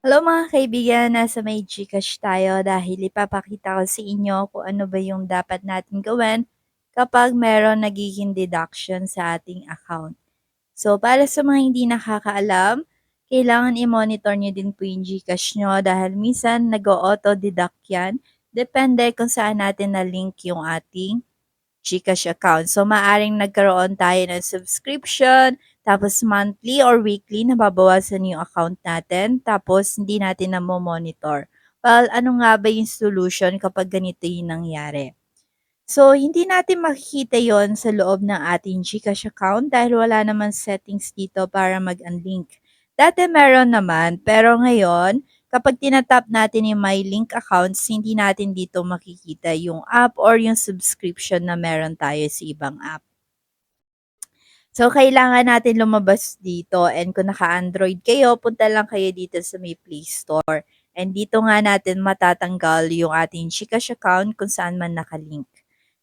Hello mga kaibigan, nasa may Gcash tayo dahil ipapakita ko sa inyo kung ano ba yung dapat natin gawin kapag meron nagiging deduction sa ating account. So para sa mga hindi nakakaalam, kailangan i-monitor nyo din po yung Gcash nyo dahil minsan nag-auto-deduct yan. Depende kung saan natin na-link yung ating Gcash account. So, maaring nagkaroon tayo ng subscription, tapos monthly or weekly, nababawasan yung account natin, tapos hindi natin na monitor Well, ano nga ba yung solution kapag ganito yung nangyari? So, hindi natin makikita yon sa loob ng ating Gcash account dahil wala naman settings dito para mag-unlink. Dati meron naman, pero ngayon, kapag tinatap natin yung My Link accounts, hindi natin dito makikita yung app or yung subscription na meron tayo sa ibang app. So, kailangan natin lumabas dito and kung naka-Android kayo, punta lang kayo dito sa may Play Store. And dito nga natin matatanggal yung ating Gcash account kung saan man nakalink.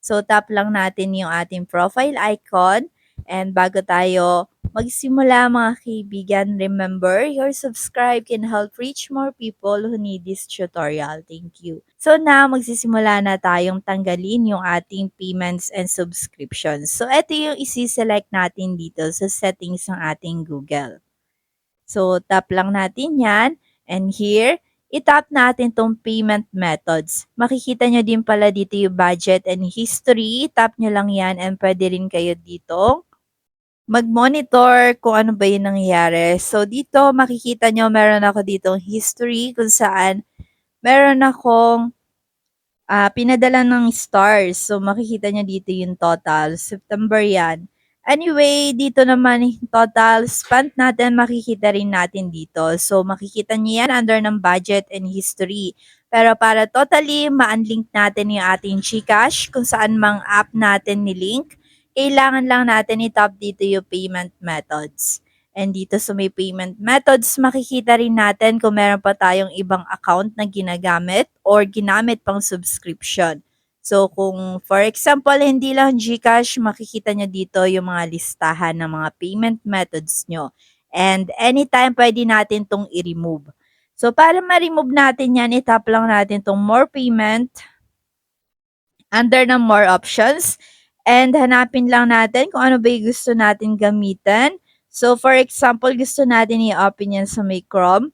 So, tap lang natin yung ating profile icon. And bago tayo magsimula mga kaibigan, remember, your subscribe can help reach more people who need this tutorial. Thank you. So na magsisimula na tayong tanggalin yung ating payments and subscriptions. So ito yung isi-select natin dito sa settings ng ating Google. So tap lang natin yan. And here, itap natin tong payment methods. Makikita nyo din pala dito yung budget and history. Tap nyo lang yan and pwede rin kayo dito mag-monitor kung ano ba yung nangyayari. So, dito makikita nyo, meron ako dito history kung saan meron akong uh, pinadala ng stars. So, makikita nyo dito yung total. September yan. Anyway, dito naman yung total spent natin, makikita rin natin dito. So, makikita nyo yan under ng budget and history. Pero para totally ma-unlink natin yung ating Gcash, kung saan mang app natin ni-link, kailangan lang natin i-tap dito yung payment methods. And dito sa may payment methods, makikita rin natin kung meron pa tayong ibang account na ginagamit or ginamit pang subscription. So kung for example, hindi lang GCash, makikita nyo dito yung mga listahan ng mga payment methods nyo. And anytime pwede natin tong i-remove. So para ma-remove natin yan, itap lang natin tong more payment under ng more options. And hanapin lang natin kung ano ba yung gusto natin gamitin. So, for example, gusto natin i-open yan sa may Chrome.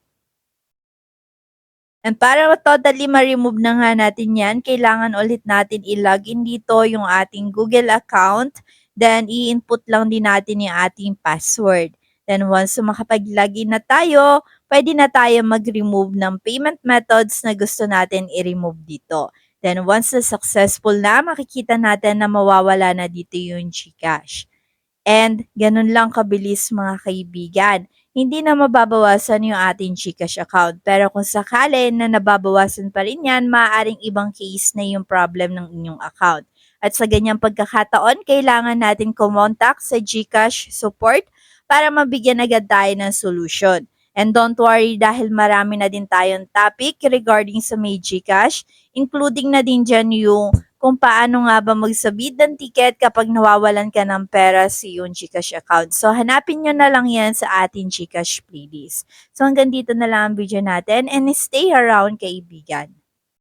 And para totally ma-remove na nga natin yan, kailangan ulit natin i-login dito yung ating Google account. Then, i-input lang din natin yung ating password. Then, once makapag-login na tayo, pwede na tayo mag-remove ng payment methods na gusto natin i-remove dito. Then once na successful na, makikita natin na mawawala na dito yung Gcash. And ganun lang kabilis mga kaibigan. Hindi na mababawasan yung ating Gcash account. Pero kung sakali na nababawasan pa rin yan, maaaring ibang case na yung problem ng inyong account. At sa ganyang pagkakataon, kailangan natin kumontak sa Gcash support para mabigyan agad tayo ng solution. And don't worry dahil marami na din tayong topic regarding sa may Gcash, including na din dyan yung kung paano nga ba magsabit ng ticket kapag nawawalan ka ng pera sa iyong Gcash account. So, hanapin nyo na lang yan sa ating Gcash playlist. So, hanggang dito na lang ang video natin and stay around kaibigan.